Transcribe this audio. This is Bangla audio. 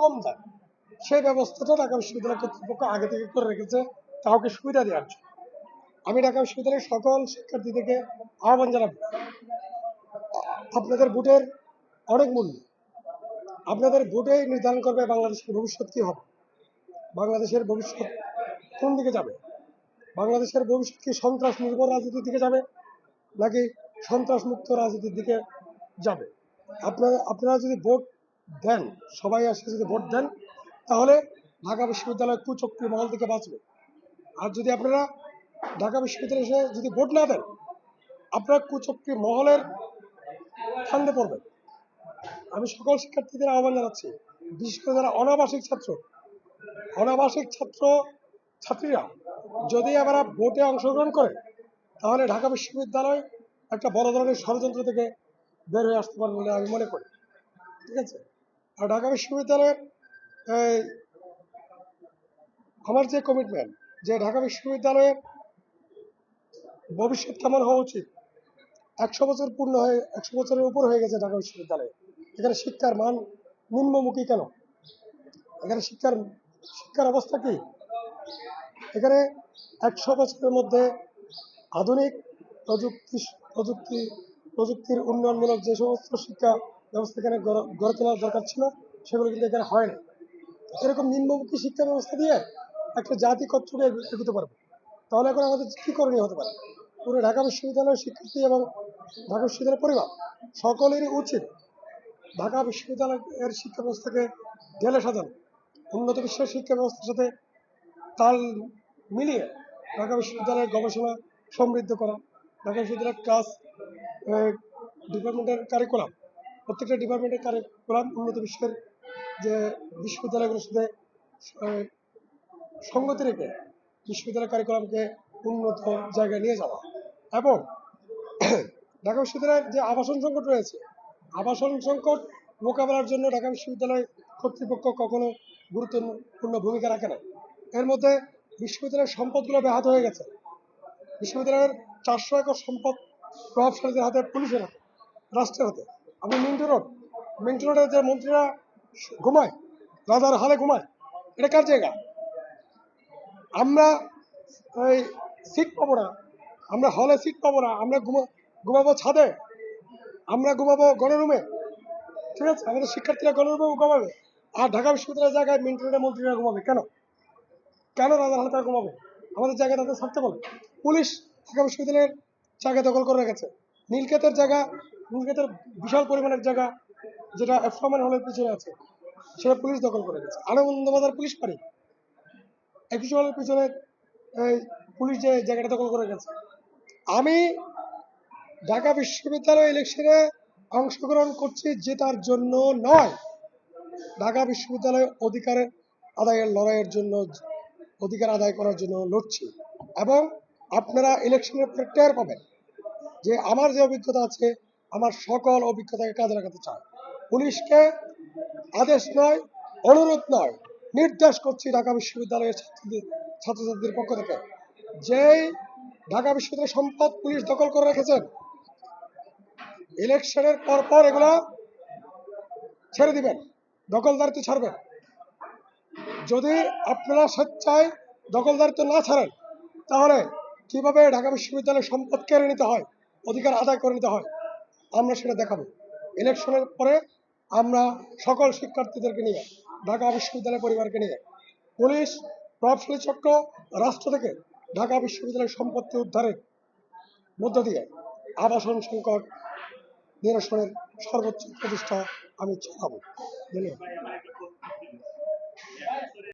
কম দেয় সেই ব্যবস্থাটা ঢাকা বিশ্ববিদ্যালয় কর্তৃপক্ষ আগে থেকে করে রেখেছে কাউকে সুবিধা দেওয়ার জন্য। আমি ঢাকা বিশ্ববিদ্যালয়ের সকল শিক্ষার্থীদেরকে আহ্বান জানাব, আপনাদের ভোটের অনেক মূল্য। আপনাদের ভোটে নির্ধারণ করবে বাংলাদেশের ভবিষ্যৎ কী হবে, বাংলাদেশের ভবিষ্যৎ কোন দিকে যাবে, বাংলাদেশের ভবিষ্যৎ কি সন্ত্রাস নির্ভর রাজনীতির দিকে যাবে, নাকি সন্ত্রাস মুক্ত রাজনীতির দিকে যাবে। আপনারা আপনারা যদি ভোট দেন, সবাই আসে যদি ভোট দেন, তাহলে ঢাকা বিশ্ববিদ্যালয় কুচক্রি মহল থেকে বাঁচবে। আর যদি আপনারা ঢাকা বিশ্ববিদ্যালয়ে এসে যদি ভোট না দেন, আপনারা কুচক্রি মহলের ফান্দে পড়বেন আমি সকল শিক্ষার্থীদের আহ্বান জানাচ্ছি, বিশেষ করে যারা অনাবাসিক ছাত্র অনাবাসিক ছাত্র ছাত্রীরা, যদি আমরা ভোটে অংশগ্রহণ করে তাহলে ঢাকা বিশ্ববিদ্যালয় একটা বড় ধরনের ষড়যন্ত্র থেকে বের হয়ে আসতে পারবে বলে আমি মনে করি। ঠিক আছে? আর ঢাকা বিশ্ববিদ্যালয়ের আমার যে কমিটমেন্ট যে ঢাকা বিশ্ববিদ্যালয়ের ভবিষ্যৎ কেমন হওয়া উচিত, একশো বছর পূর্ণ হয়ে, একশো বছরের উপর হয়ে গেছে ঢাকা বিশ্ববিদ্যালয়ে। এখানে শিক্ষার মান নিম্নমুখী কেন? এখানে শিক্ষার শিক্ষার অবস্থা কি? এখানে একশো বছরের মধ্যে আধুনিক প্রযুক্তি প্রযুক্তি, প্রযুক্তির উন্নয়নমূলক যে সমস্ত শিক্ষা ব্যবস্থা এখানে গড়ে তোলার দরকার ছিল, সেগুলো কিন্তু এখানে হয় না এরকম নিম্নমুখী শিক্ষা ব্যবস্থা দিয়ে একটা জাতি কচ্ছপে এগোতে পারবে? তাহলে এখন আমাদের কী করণীয় হতে পারে? পুরো ঢাকা বিশ্ববিদ্যালয়ের শিক্ষার্থী এবং ঢাকা বিশ্ববিদ্যালয়ের পরিবার সকলেরই উচিত ঢাকা বিশ্ববিদ্যালয়ের শিক্ষা ব্যবস্থাকে ঢেলে সাজানো, উন্নত বিশ্বের শিক্ষা ব্যবস্থার সাথে তাল মিলিয়ে ঢাকা বিশ্ববিদ্যালয়ের গবেষণা সমৃদ্ধ করা, ঢাকা বিশ্ববিদ্যালয়ের ক্লাস ডিপার্টমেন্টের কারিকুলাম প্রত্যেকটা ডিপার্টমেন্টের কারিকুলাম উন্নত বিশ্বের যে বিশ্ববিদ্যালয়গুলোর সাথে সঙ্গতি রেখে বিশ্ববিদ্যালয় কারিকুলামকে উন্নত জায়গায় নিয়ে যাওয়া এবং ঢাকা বিশ্ববিদ্যালয়ের যে আবাসন সংকট রয়েছে, আবাসন সংকট মোকাবেলার জন্য ঢাকা বিশ্ববিদ্যালয় কর্তৃপক্ষ কখনো গুরুত্বপূর্ণ ভূমিকা রাখে না এর মধ্যে বিশ্ববিদ্যালয়ের সম্পদগুলো ব্যাহত হয়ে গেছে। বিশ্ববিদ্যালয়ের চারশো একর সম্পদ প্রভাবশালীদের হাতে, পুলিশের হাতে, রাষ্ট্রের হাতে। আমি মিন্টু রোড মিন্টু রোডের যে মন্ত্রীরা ঘুমায়, রাজার হালে ঘুমায়, এটা কার জায়গা? আমরা ওই সিট পাবো না, আমরা হলে সিট পাবো না, আমরা ঘুমা, ঘুমাবো ছাদে, আমরা ঘুমাবো গণরুমে ঠিক আছে? আমাদের শিক্ষার্থীরা গণরুমে ঘুমাবে, আর ঢাকা বিশ্ববিদ্যালয়ের জায়গায় মিন্টু রোডের মন্ত্রীরা ঘুমাবে, কেন? কেন রাজার হালে তারা ঘুমাবে? আমাদের জায়গা তাদের থাকতে বলে। পুলিশ ঢাকা বিশ্ববিদ্যালয়ের জায়গা দখল করে রেখেছে। নীলক্ষেতের জায়গা, নীলক্ষেতের বিশাল পরিমাণের জায়গা, যেটা এফরমান হলের পিছনে আছে, সেটা পুলিশ দখল করে রেখেছে আনন্দবাজার পুলিশ পারি একুশ হলের পিছনে পুলিশ যে জায়গাটা দখল করে গেছে। আমি ঢাকা বিশ্ববিদ্যালয় ইলেকশনে অংশগ্রহণ করছি জেতার জন্য নয়। ঢাকা বিশ্ববিদ্যালয় অধিকারের আদায়ের লড়াইয়ের জন্য, অধিকার আদায় করার জন্য লড়ছি। এবং আপনারা ইলেকশনের পরে পাবেন। যে আমার যে অভিজ্ঞতা আছে, আমার সকল অভিজ্ঞতাকে কাজে লাগাতে চাই পুলিশকে আদেশ নয়, অনুরোধ নয়, নির্দেশ করছি ঢাকা বিশ্ববিদ্যালয়ের ছাত্রদের ছাত্রছাত্রীদের পক্ষ থেকে। যেই ঢাকা বিশ্ববিদ্যালয়ের সম্পদ পুলিশ দখল করে রেখেছেন, ইলেকশনের পর পর এগুলো ছেড়ে দিবেন, দখলদারিত্ব ছাড়বেন। যদি আপনারা স্বেচ্ছায় দখলদারিত্ব না ছাড়েন, তাহলে কীভাবে ঢাকা বিশ্ববিদ্যালয়ের সম্পদ কেড়ে নিতে হয়? অধিকার আদায় করে নিতে হয়। আমরা সেটা দেখাবো। ইলেকশনের পরে আমরা সকল শিক্ষার্থীদেরকে নিয়ে, ঢাকা বিশ্ববিদ্যালয় পরিবারকে নিয়ে, পুলিশ, প্রভাবশালী চক্র, রাষ্ট্র থেকে ঢাকা বিশ্ববিদ্যালয়ের সম্পত্তি উদ্ধারের মধ্য দিয়ে আবাসন সংকট নিরসনের সর্বোচ্চ প্রচেষ্টা আমি চালাবো। ধন্যবাদ।